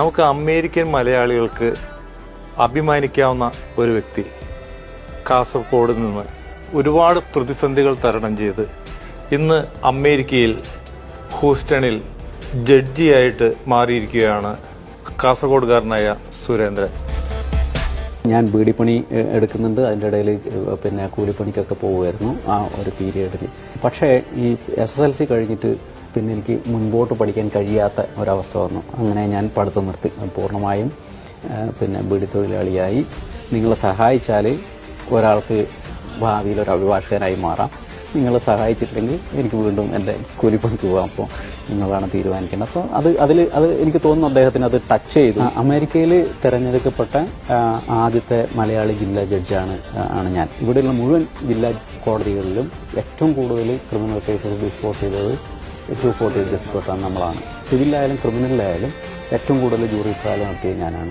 നമുക്ക് അമേരിക്കൻ മലയാളികൾക്ക് അഭിമാനിക്കാവുന്ന ഒരു വ്യക്തി കാസർഗോഡ് നിന്ന് ഒരുപാട് പ്രതിസന്ധികൾ തരണം ചെയ്ത് ഇന്ന് അമേരിക്കയിൽ ഹൂസ്റ്റണിൽ ജഡ്ജിയായിട്ട് മാറിയിരിക്കുകയാണ് കാസർഗോഡുകാരനായ സുരേന്ദ്രൻ. ഞാൻ ബീഡിപ്പണി എടുക്കുന്നുണ്ട്. അതിന്റെ ഇടയിൽ പിന്നെ കൂലിപ്പണിക്കൊക്കെ പോകുമായിരുന്നു ആ ഒരു പീരിയഡിൽ പക്ഷേ ഈ എസ് എസ് എൽ സി കഴിഞ്ഞിട്ട് പിന്നെ എനിക്ക് മുൻപോട്ട് പഠിക്കാൻ കഴിയാത്ത ഒരവസ്ഥ വന്നു. അങ്ങനെ ഞാൻ പഠിത്തം നിർത്തി. പൂർണമായും പിന്നെ ബീഡി തൊഴിലാളിയായി നിങ്ങളെ സഹായിച്ചാൽ ഒരാൾക്ക് ഭാവിയിൽ ഒരു അഭിഭാഷകനായി മാറാം. നിങ്ങളെ സഹായിച്ചിട്ടില്ലെങ്കിൽ എനിക്ക് വീണ്ടും എന്റെ കൂലിപ്പണിക്ക് പോകാം. അപ്പോൾ നിങ്ങളാണ് തീരുമാനിക്കുന്നത് അപ്പോൾ അത് അതിൽ അത് എനിക്ക് തോന്നുന്നു അദ്ദേഹത്തിന് അത് ടച്ച് ചെയ്തു. അമേരിക്കയിൽ തിരഞ്ഞെടുക്കപ്പെട്ട ആദ്യത്തെ മലയാളി ജില്ലാ ജഡ്ജാണ് ആണ് ഞാൻ. ഇവിടെയുള്ള മുഴുവൻ ജില്ലാ കോടതികളിലും ഏറ്റവും കൂടുതൽ ക്രിമിനൽ കേസുകൾ ഡിസ്പോസ് ചെയ്തത് ടു ഫോർട്ടി ഡിസ്ട്രിക്ട് നമ്മളാണ്. സിവിലായാലും ക്രിമിനലിലായാലും ഏറ്റവും കൂടുതൽ ജൂറി ട്രയൽ നടത്തിയത് ഞാനാണ്.